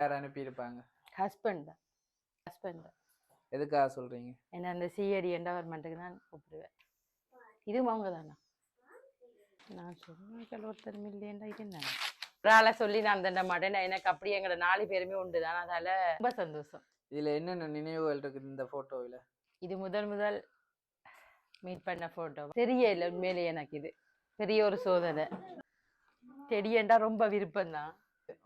யார் அனுப்பியிருப்பாங்க? ஹஸ்பண்ட் தான். ஹஸ்பண்ட் தான். எதுக்காக சொல்றீங்க? என்ன அந்த சிஐடி என்டவர்மெண்ட்டுக்கு தான் கூப்பிடுவேன் இதுவும் அவங்க தானா நான் சொன்ன ஒருத்தர் மில்லியன்டா இருந்தாங்க ஒரு ஆளை சொல்லி நான் தண்ட மாட்டேன். எனக்கு அப்படி எங்களோட நாலு பேருமே உண்டு. தான் அதால ரொம்ப சந்தோஷம். இதுல என்னென்ன நினைவுகள் இருக்குது இந்த போட்டோவில் இது முதல் முதல் மீட் பண்ண போட்டோ தெரிய இல்லை உண்மையிலே எனக்கு இது. பெரிய ஒரு சோதனை. செடியண்டா ரொம்ப விருப்பம் தான்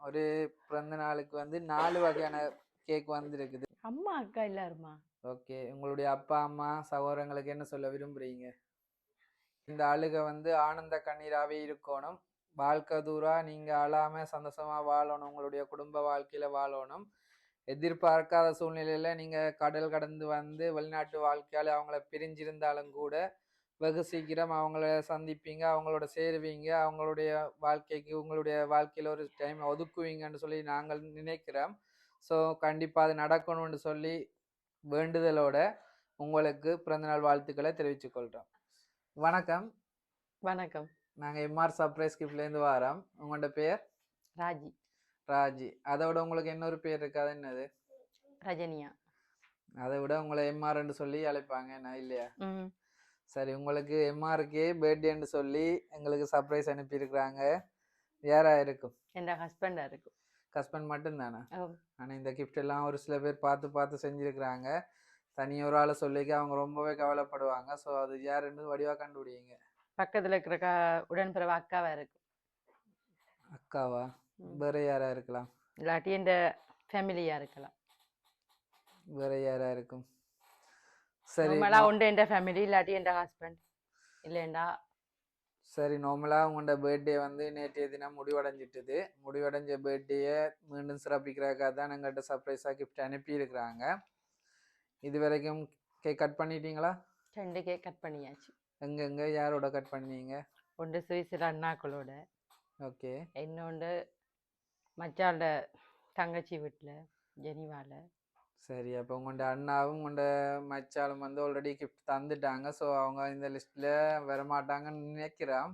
ஒரு பிறந்த நாளுக்கு வந்து நாலு வகையான கேக் வந்திருக்குது. அம்மா அக்கா எல்லாருமா? ஓகே உங்களுடைய அப்பா அம்மா சகோதரங்களுக்கு என்ன சொல்ல விரும்புறீங்க? இந்த அழுகை வந்து ஆனந்த கண்ணீராவே இருக்கணும். வாழ்க்கை தூரா நீங்க அழாம சந்தோஷமா வாழணும். உங்களுடைய குடும்ப வாழ்க்கையில வாழணும். எதிர்பார்க்காத சூழ்நிலையில நீங்க கடல் கடந்து வந்து வெளிநாட்டு வாழ்க்கையால அவங்கள பிரிஞ்சிருந்தாலும் கூட வெகு சீக்கிரம் அவங்கள சந்திப்பீங்க அவங்களோட சேருவீங்க அவங்களுடைய வாழ்க்கைக்கு உங்களுடைய வாழ்க்கையில ஒரு டைம் ஒதுக்குவீங்கன்னு சொல்லி நாங்கள் நினைக்கிறோம். ஸோ கண்டிப்பாக அது நடக்கணும்னு சொல்லி வேண்டுதலோட உங்களுக்கு பிறந்தநாள் வாழ்த்துக்களை தெரிவித்துக் கொள்கிறோம் வணக்கம். வணக்கம். நாங்கள் எம்ஆர் சர்ப்ரைஸ் கிஃப்ட்லேருந்து வரோம். உங்களோட பேர்? ராஜி. ராஜி. அதோட உங்களுக்கு இன்னொரு பேர் இருக்காது என்னது? ரஜினியா. அதை விட உங்களை எம்ஆர்ன்னு சொல்லி அழைப்பாங்க நான் இல்லையா? சரி உங்களுக்கு எம்ஆருக்கே பர்த்டேன்னு சொல்லி எங்களுக்கு சர்ப்ரைஸ் அனுப்பியிருக்கிறாங்க. யாரா இருக்கும்? என் ஹஸ்பண்டா இருக்கும். ஹஸ்பண்ட் மட்டும்தானா? ஆனால் இந்த gift எல்லாம் ஒரு சில பேர் பார்த்து பார்த்து செஞ்சுருக்கிறாங்க. தனி ஒரு ஆளை சொல்லிக்க அவங்க ரொம்பவே கவலைப்படுவாங்க. ஸோ அது யாருன்னு வடிவாக கண்டுபிடிங்க. பக்கத்துல இருக்கிற க உடன்பிறவு அக்காவா இருக்கும். அக்காவா. வேற யாரா இருக்கலாம்? இல்லாட்டி என் ஃபேமிலியா இருக்கலாம். வேற யாரா இருக்கும்? சரி நம்மளா உண்டு என் ஃபேமிலி இல்லாட்டி என் ஹஸ்பண்ட் இல்லைண்டா சரி நார்மலாக உங்களோட பர்த்டே வந்து நேற்றைய தினம் முடிவடைஞ்சிட்டுது. முடிவடைஞ்ச பர்த்டேயை மீண்டும் சிறப்பிக்கிறதுக்காக தான் எங்கள்கிட்ட சர்ப்ரைஸாக gift அனுப்பியிருக்கிறாங்க. இது வரைக்கும் கேக் கட் பண்ணிட்டீங்களா? ரெண்டு கேக் கட் பண்ணியாச்சு. எங்கெங்க யாரோட கட் பண்ணீங்க? ஒன்று சுவிசில் அண்ணாக்களோட. ஓகே. இன்னொன்று மச்சால தங்கச்சி வீட்டில் ஜெனிவால. சரி அப்போ உங்களோட அண்ணாவும் உங்களோட மச்சாலும் வந்து ஆல்ரெடி gift தந்துட்டாங்க. ஸோ அவங்க இந்த லிஸ்ட்டில் வரமாட்டாங்கன்னு நினைக்கிறேன்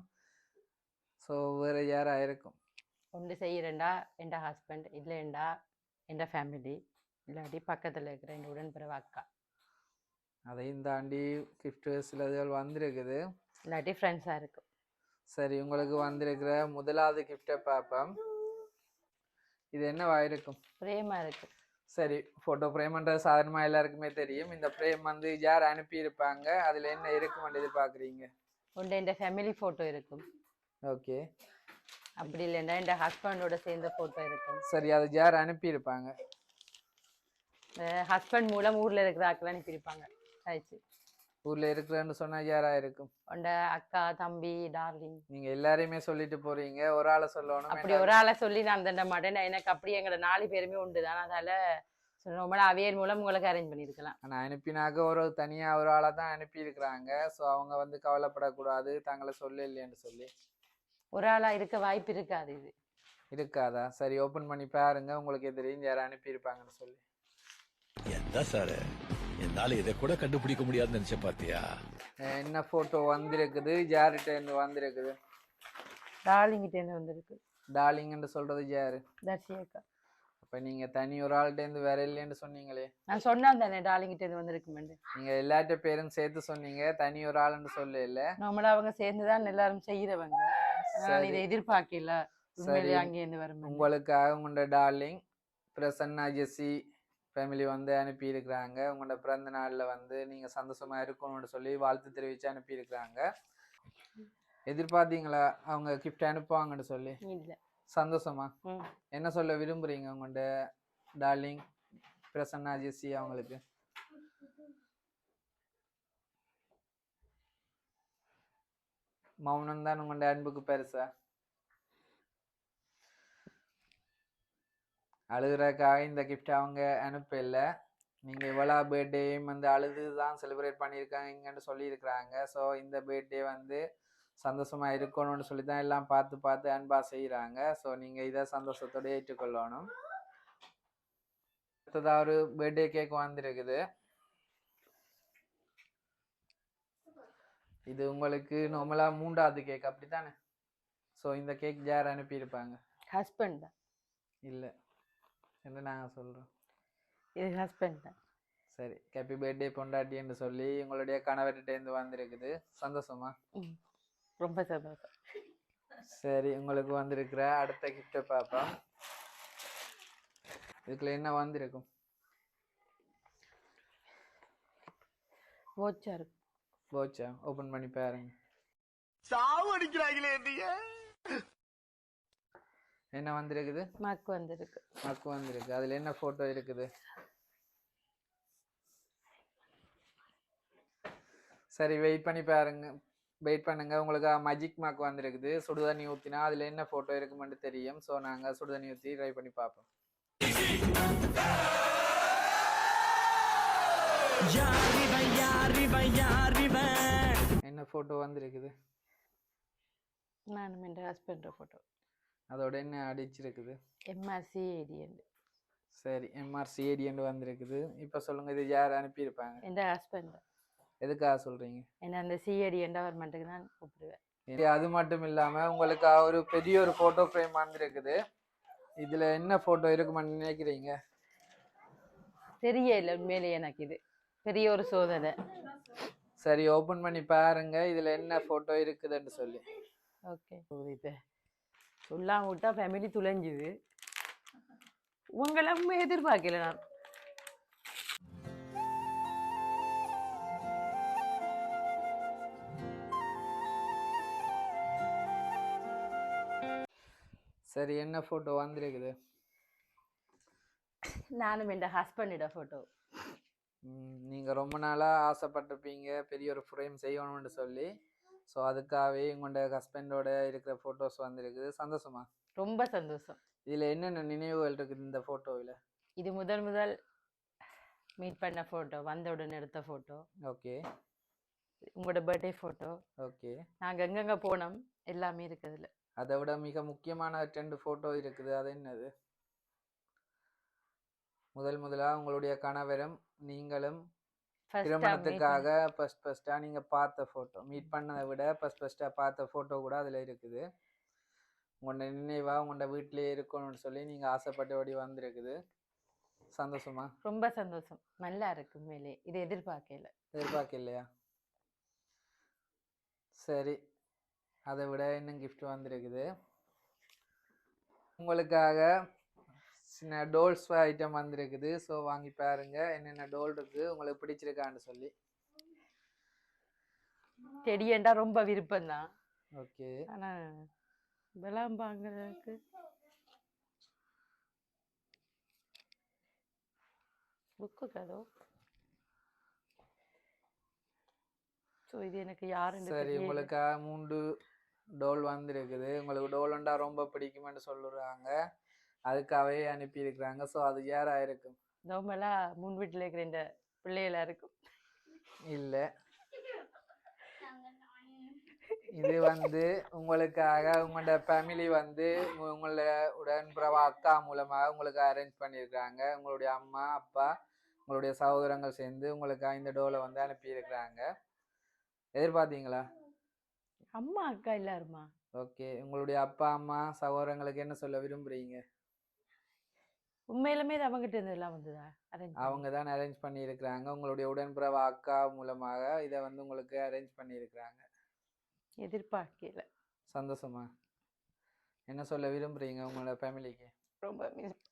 ஸோ வேறு யாரா இருக்கும்? ஒன்று செய்கிறேன்டா என் ஹஸ்பண்ட் இல்லைண்டா என் ஃபேமிலி இல்லாட்டி பக்கத்தில் இருக்கிற என் உடன்பிறவு அக்கா. அதையும் தாண்டி gift சிலதுகள் வந்திருக்குது. இல்லாட்டி ஃப்ரெண்ட்ஸாக இருக்கும். சரி உங்களுக்கு வந்திருக்கிற முதலாவது கிஃப்டை பார்ப்போம். இது என்னவா இருக்கும்? பிரேமா இருக்கு. சரி ஃபோட்டோ ஃப்ரேம்ன்றது சாதாரணமாக எல்லாருக்குமே தெரியும். இந்த ஃப்ரேம் வந்து யார் அனுப்பியிருப்பாங்க? அதில் என்ன இருக்குமென்று எதிர்பார்க்குறீங்க? ஒன்று என் ஃபேமிலி ஃபோட்டோ இருக்கும். ஓகே. அப்படி இல்லைண்டா என் ஹஸ்பண்டோட சேர்ந்த ஃபோட்டோ இருக்கும். சரி அது யார் அனுப்பியிருப்பாங்க? ஹஸ்பண்ட் மூலம் ஊரில் இருக்கிற ஆக்கள் அனுப்பியிருப்பாங்க. ஆயிடுச்சு. ஊரில் இருக்கிறேன்னு சொன்னால் யாரா இருக்கும்? உண்ட அக்கா தம்பி டார்லிங். நீங்கள் எல்லாரையுமே சொல்லிட்டு போறீங்க. ஒரு ஆளை சொல்லணும். அப்படி ஒரு ஆளை சொல்லி நான் தண்ட மாட்டேன். எனக்கு அப்படி எங்களோட நாலு பேருமே உண்டு. தான் அதால சொன்னோம்னா அவியல் மூலம் உங்களுக்கு அரேஞ்ச் பண்ணியிருக்கலாம் ஆனால் அனுப்பினாக்க ஒரு தனியாக ஒரு ஆளை தான் அனுப்பியிருக்கிறாங்க. ஸோ அவங்க வந்து கவலைப்படக்கூடாது. தங்களை சொல்ல இல்லைன்னு சொல்லி. ஒரு ஆளா இருக்க வாய்ப்பு இருக்காது இது. இருக்காதா? சரி ஓப்பன் பண்ணி பாருங்க. உங்களுக்கு தெரியும் யாரும் அனுப்பியிருப்பாங்கன்னு சொல்லி. என்ன சார்? என்னால இதை கூட கண்டுபிடிக்க முடியாதுன்னு நினைச்ச பாத்தியா? அஹ் என்ன ஃபோட்டோ வந்திருக்குது? யார்கிட்ட இருந்து வந்திருக்குது. டார்லிங்கிட்டேருந்து வந்திருக்கு. டார்லிங்னு சொல்றது யாரு? தர்ஷி அக்கா அப்போ நீங்க தனி ஒரு ஆள்கிட்ட இருந்து வேற இல்லைன்னு சொன்னீங்களே. நான் சொன்னேன் தானே டார்லிங்கிட்டேருந்து வந்திருக்குமெண்டு நீங்க எல்லார்ட்ட பேரும் சேர்த்து சொன்னீங்க தனி ஒரு ஆளுன்னு சொல்ல இல்ல நம்மள அவங்க சேர்ந்துதான் எல்லாரும் செய்யறவங்க நான் இதை எதிர்பார்க்கல. உண்மையிலேயே சரி. அங்கேருந்து வரும் உங்களுக்காக உங்களோட டார்லிங் பிரசன்னா ஜெஸ்ஸி ஃபேமிலி வந்து அனுப்பியிருக்கிறாங்க. உங்களோட பிறந்த நாள்ல வந்து நீங்க சந்தோஷமா இருக்கணும்னு சொல்லி வாழ்த்து தெரிவிச்சு அனுப்பியிருக்கிறாங்க. எதிர்பார்த்தீங்களா? அவங்க gift அனுப்புவாங்கன்னு சொல்லி. இல்ல. சந்தோஷமா? என்ன சொல்ல விரும்புறீங்க உங்களோட டார்லிங் பிரசன்னா ஜெஸ்ஸி அவங்களுக்கு. மௌனம் தான் உங்களோட அன்புக்கு பெருசா? அழுகுறதுக்காக இந்த கிஃப்ட் அவங்க அனுப்பல. நீங்க இவ்வளோ பர்த்டேயும் வந்து அழுது தான் செலிப்ரேட் பண்ணியிருக்காங்கன்னு சொல்லியிருக்கிறாங்க. ஸோ இந்த பர்த்டே வந்து சந்தோஷமா இருக்கணும்னு சொல்லி தான் எல்லாம் பார்த்து பார்த்து அன்பா செய்கிறாங்க ஸோ நீங்க இதை சந்தோஷத்தோட ஏற்றுக்கொள்ளணும். அடுத்ததா ஒரு பர்த்டே கேக் வந்திருக்குது. இது உங்களுக்கு நார்மலா மூன்றாவது கேக் அப்படித்தானே? ஸோ இந்த கேக் யார் அனுப்பியிருப்பாங்க? ஹஸ்பண்ட் தான். இல்ல. என்று நாங்கள் சொல்கிறோம் இது ஹஸ்பண்ட் தான். சரி ஹாப்பி பர்த்டே பொண்டாட்டின்னு சொல்லி உங்களுடைய கணவர்கிட்டேருந்து வந்திருக்குது. சந்தோஷமா. ரொம்ப சந்தோஷம். சரி உங்களுக்கு வந்திருக்கிற அடுத்த கிஃப்ட்டை பார்ப்போம் இதுக்குள்ள என்ன வந்திருக்கும்? ஓச்சா இருக்கு போச்சா ஓப்பன் பண்ணி பாருங்க. சாவு அடிக்கிறாங்களே நீங்க என்ன வந்திருக்குது? மக்கு வந்திருக்கு. மக்கு வந்திருக்கு. அதில் என்ன ஃபோட்டோ இருக்குது? சரி வெயிட் பண்ணி பாருங்க. வெயிட் பண்ணுங்க. உங்களுக்கு மஜிக் மார்க் வந்திருக்குது. சுடுதண்ணி ஊற்றினா அதில் என்ன ஃபோட்டோ இருக்குமென்னு தெரியும். ஸோ நாங்கள் சுடுதண்ணி ஊற்றி ட்ரை பண்ணி பார்ப்போம் என்ன ஃபோட்டோ வந்திருக்குது? நானும் என் ஹஸ்பண்ட் ஃபோட்டோ அதோட என்ன அடிச்சிருக்குது? எம்ஆர்சி ஏடிஎன் சரி எம்ஆர்சி ஏடிஎன் வந்திருக்குது. இப்போ சொல்லுங்க இது யார் அனுப்பியிருப்பாங்க? என் ஹஸ்பண்ட் எதுக்காக சொல்றீங்க? என்ன அந்த சிஏடி என்டவர்மெண்ட்டுக்கு தான் கூப்பிடுவேன். அது மட்டும் இல்லாம உங்களுக்கு ஒரு பெரிய ஒரு போட்டோ ஃப்ரேம் வந்திருக்குது. இதுல என்ன போட்டோ இருக்குமான்னு நினைக்கிறீங்க? தெரியல உண்மையிலே எனக்கு இது. பெரிய ஒரு சோதனை. சரி ஓபன் பண்ணி பாருங்க. இதுல என்ன போட்டோ இருக்குதுன்னு சொல்லி. ஓகே இப்போ சொல்லாம விட்டா ஃபேமிலி துளைஞ்சுது. உங்களை எதிர்பார்க்கல நான். சரி என்ன போட்டோ வந்திருக்குது? நானும் என் ஹஸ்பண்டோட ஃபோட்டோ ம், நீங்க ரொம்ப நாளா ஆசைப்பட்டிருப்பீங்க பெரிய ஒரு ஃப்ரேம் செய்யணும்னு சொல்லி. ஸோ அதுக்காகவே உங்களோட ஹஸ்பண்டோட இருக்கிற போட்டோஸ் வந்திருக்குது. சந்தோஷமா? ரொம்ப சந்தோஷம். இதுல என்னென்ன நினைவுகள் இருக்குது இந்த போட்டோவில் இது முதல் முதல் மீட் பண்ண ஃபோட்டோ வந்த உடனே எடுத்த ஃபோட்டோ ஓகே உங்களோட பர்த்டே ஃபோட்டோ ஓகே நாங்கள் எங்கெங்கே போனோம் எல்லாமே இருக்குதுல அதை விட மிக முக்கியமான ரெண்டு ஃபோட்டோ இருக்குது. அது என்னது? முதல் முதலா உங்களுடைய கணவரும் நீங்களும் திருமணத்துக்காக ஃபர்ஸ்ட் ஃபர்ஸ்டா நீங்க பார்த்த ஃபோட்டோ மீட் பண்ணதை விட ஃபர்ஸ்ட் ஃபர்ஸ்டா பார்த்த ஃபோட்டோ கூட அதுல இருக்குது. உங்களோட நினைவா உங்களோட வீட்டிலேயே இருக்கணும்னு சொல்லி நீங்க ஆசைப்பட்டபடி வந்திருக்குது. சந்தோஷமா? ரொம்ப சந்தோஷம். நல்லா இருக்கு உண்மையிலே. இது எதிர்பார்க்கல எதிர்பார்க்க இல்லையா சரி. அதை விட இன்னும் gift வந்திருக்குது. உங்களுக்காக சின்ன டோல்ஸ் ஐட்டம் வந்திருக்குது. ஸோ வாங்கி பாருங்க. என்னென்ன டோல் இருக்கு உங்களுக்கு பிடிச்சிருக்கான்னு சொல்லி. செடியண்டா ரொம்ப விருப்பம் தான் ஓகே. ஆனா விளாம்பாங்கிறதுக்கு புக்கு கதோ ஸோ இது எனக்கு யாருன்னு சரி தெரியல. உங்களுக்காக மூன்று டோல் வந்திருக்குது. உங்களுக்கு டோல்ண்டா ரொம்ப பிடிக்குமென்னு சொல்லுறாங்க. அதுக்காகவே அனுப்பியிருக்கிறாங்க. ஸோ அது யாரா இருக்கும். நார்மலா முன் வீட்டில் இருக்கிற இந்த பிள்ளைகளா இருக்கும். இல்லை. இது வந்து உங்களுக்காக உங்களோட ஃபேமிலி வந்து உங்க- உங்களோட உடன்பிறவா அக்கா மூலமாக உங்களுக்கு அரேஞ்ச் பண்ணியிருக்காங்க உங்களுடைய அம்மா அப்பா உங்களுடைய சகோதரங்கள் சேர்ந்து உங்களுக்கு இந்த டோலை வந்து அனுப்பியிருக்கிறாங்க. எதிர்பார்த்தீங்களா? அம்மா அக்கா எல்லாருமா? ஓகே உங்களுடைய அப்பா அம்மா சகோதரங்களுக்கு என்ன சொல்ல விரும்புறீங்க? உண்மையிலுமே இது அவங்ககிட்ட இருந்து எல்லாம் வந்ததா? அரேஞ்ச் அவங்க தான் அரேஞ்ச் பண்ணியிருக்கிறாங்க. உங்களுடைய உடன்பிறவா அக்கா மூலமாக இதை வந்து உங்களுக்கு அரேஞ்ச் பண்ணியிருக்கிறாங்க. எதிர்பார்க்கல. சந்தோஷமா? என்ன சொல்ல விரும்புறீங்க உங்களோட ஃபேமிலிக்கு ரொம்ப மிஸ்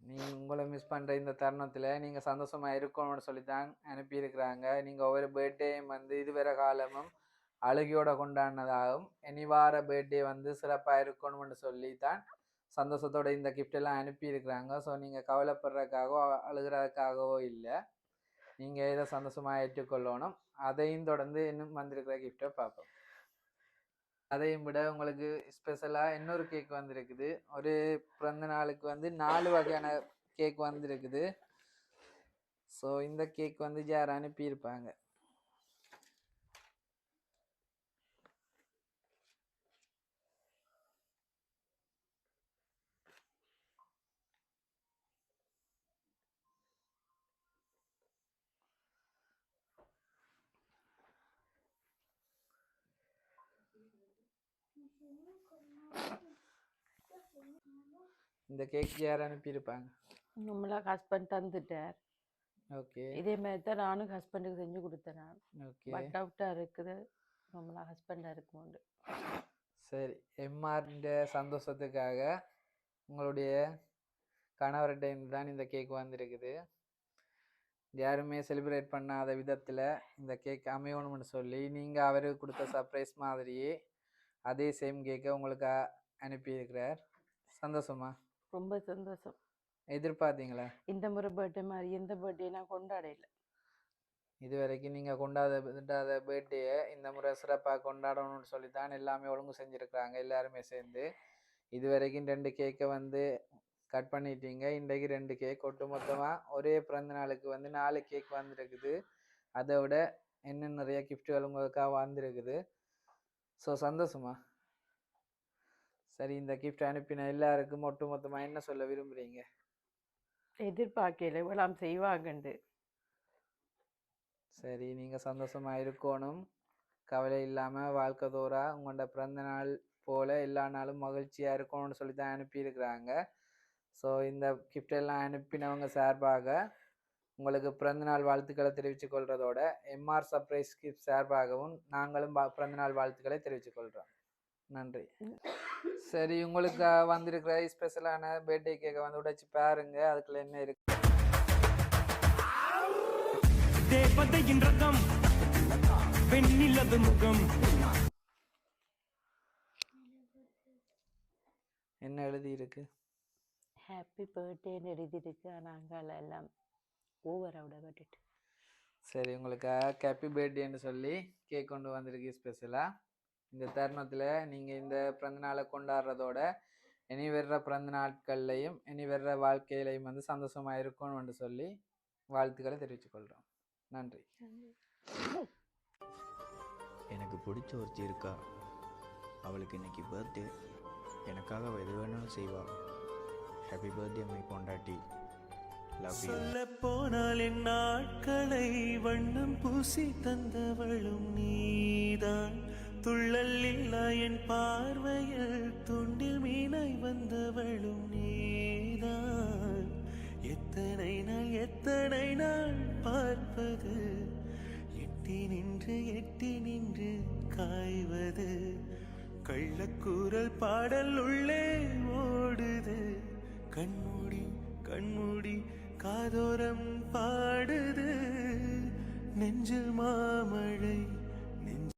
நீங்க உங்களை மிஸ் பண்ற இந்த தருணத்துல நீங்க சந்தோஷமா இருக்கணும்னு சொல்லி தான் அனுப்பியிருக்கிறாங்க. நீங்க ஒவ்வொரு பர்த்டேயும் வந்து இதுவரை காலமும் அழுகையோட கொண்டாடினதாகவும் இனி வார பர்த்டே வந்து சிறப்பா இருக்கணும்னு சொல்லி தான் சந்தோஷத்தோட இந்த gift எல்லாம் அனுப்பியிருக்கிறாங்க. ஸோ நீங்கள் கவலைப்படுறதுக்காகவோ அழுகிறதுக்காகவோ இல்லை. நீங்கள் இதை சந்தோஷமாக ஏற்றுக்கொள்ளணும். அதையும் தொடர்ந்து இன்னும் வந்திருக்கிற கிஃப்டை பார்ப்போம். அதையும் விட உங்களுக்கு ஸ்பெஷலாக இன்னொரு கேக் வந்திருக்குது. ஒரு பிறந்த நாளுக்கு வந்து நாலு வகையான கேக் வந்திருக்குது. ஸோ இந்த கேக் வந்து யார் அனுப்பியிருப்பாங்க? இந்த கேக் யார் அனுப்பியிருப்பாங்க? நம்மளா ஹஸ்பண்ட் தந்துட்டார். ஓகே இதே மாதிரி தான் நானும் ஹஸ்பண்டுக்கு செஞ்சு கொடுத்தேன் ஓகே பட் டவுட்டாக இருக்குது. நம்மளா ஹஸ்பண்டாக இருக்கும்ண்டு சரி. எம்ஆர்ட சந்தோஷத்துக்காக உங்களுடைய கணவர்கிட்ட தான் இந்த கேக் வந்திருக்குது. யாருமே செலிப்ரேட் பண்ணாத விதத்தில் இந்த கேக் அமையணும்னு சொல்லி நீங்கள் அவருக்கு கொடுத்த சர்ப்ரைஸ் மாதிரியே அதே சேம் கேக்கை உங்களுக்கு அனுப்பியிருக்கிறார். சந்தோஷமா? ரொம்ப சந்தோஷம். எதிர்பார்த்தீங்களா இந்த முறை பர்த்டே மாதிரி எந்த பர்த்டே நான் கொண்டாடல இது வரைக்கும் நீங்கள் கொண்டாத பர்த்டேயை இந்த முறை சிறப்பாக கொண்டாடணும்னு சொல்லி தான் எல்லாமே ஒழுங்கு செஞ்சுருக்குறாங்க எல்லாருமே சேர்ந்து. இது வரைக்கும் ரெண்டு கேக்கை வந்து கட் பண்ணிட்டீங்க. இன்றைக்கு ரெண்டு கேக். ஒட்டு மொத்தமாக ஒரே பிறந்த நாளுக்கு வந்து நாலு கேக் வந்திருக்குது. அதை விட இன்னும் நிறைய கிஃப்ட்டுகள் உங்களுக்காக வந்திருக்குது. ஸோ சந்தோஷமா? சரி இந்த கிஃப்ட் அனுப்பின எல்லாருக்கும் ஒட்டு மொத்தமாக என்ன சொல்ல விரும்புகிறீங்க எதிர்பார்க்கல. இவ்வளோ செய்வாங்கண்டு. சரி நீங்கள் சந்தோஷமாக இருக்கணும். கவலை இல்லாமல் வாழ்க்கை தோறா. உங்களோட பிறந்த நாள் போல் எல்லா நாளும் மகிழ்ச்சியாக இருக்கணும்னு சொல்லி தான் அனுப்பியிருக்கிறாங்க. ஸோ இந்த எல்லாம் அனுப்பினவங்க சார்பாக உங்களுக்கு பிறந்தநாள் வாழ்த்துக்களை தெரிவித்துக் கொள்றதோட எம்ஆர் சர்ப்ரைஸ் கிஃப்ட் சார்பாகவும் நாங்களும் பிறந்தநாள் வாழ்த்துக்களை தெரிவித்துக் கொள்கிறோம் நன்றி. சரி உங்களுக்கு வந்திருக்கிற ஸ்பெஷலான பர்த்டே கேக்கை வந்து உடைச்சு பாருங்க. அதுக்குள்ள என்ன இருக்கு? தேவதையின் முகம். என்ன எழுதி இருக்கு ஹாப்பி பர்த்டேன்னு எழுதியிருக்கு நாங்கள் எல்லாம் ஓவராக விட விட்டுட்டு சரி உங்களுக்கு ஹாப்பி பர்த்டேன்னு சொல்லி கேக் கொண்டு வந்திருக்கு ஸ்பெஷலாக இந்த தருணத்தில் நீங்கள் இந்த பிறந்த நாளை கொண்டாடுறதோட இனி வர்ற பிறந்த நாட்கள்லையும் இனி வர்ற வாழ்க்கையிலையும் வந்து சந்தோஷமாக இருக்கணும்னு சொல்லி வாழ்த்துக்களை தெரிவித்துக் கொள்கிறோம் நன்றி. எனக்கு பிடிச்ச ஒருத்தி இருக்கா? அவளுக்கு இன்னைக்கு பர்த்டே எனக்காக எது வேணாலும் செய்வா. ஹாப்பி பர்த்டே மை பொண்டாட்டி. யூ சொல்ல போனால் என் நாட்களை வண்ணம் பூசி தந்தவளும் நீதான். துள்ளல் இல்லா என் பார்வையில் துண்டில் மீனாய் வந்தவளும் நீதான். எத்தனை நாள் எத்தனை நாள் பார்ப்பது? எட்டி நின்று எட்டி நின்று காய்வது. கள்ளக்கூறல் பாடல் உள்ளே ஓடுது. கண் காதோரம் பாடுது. நெஞ்சில் மாமழை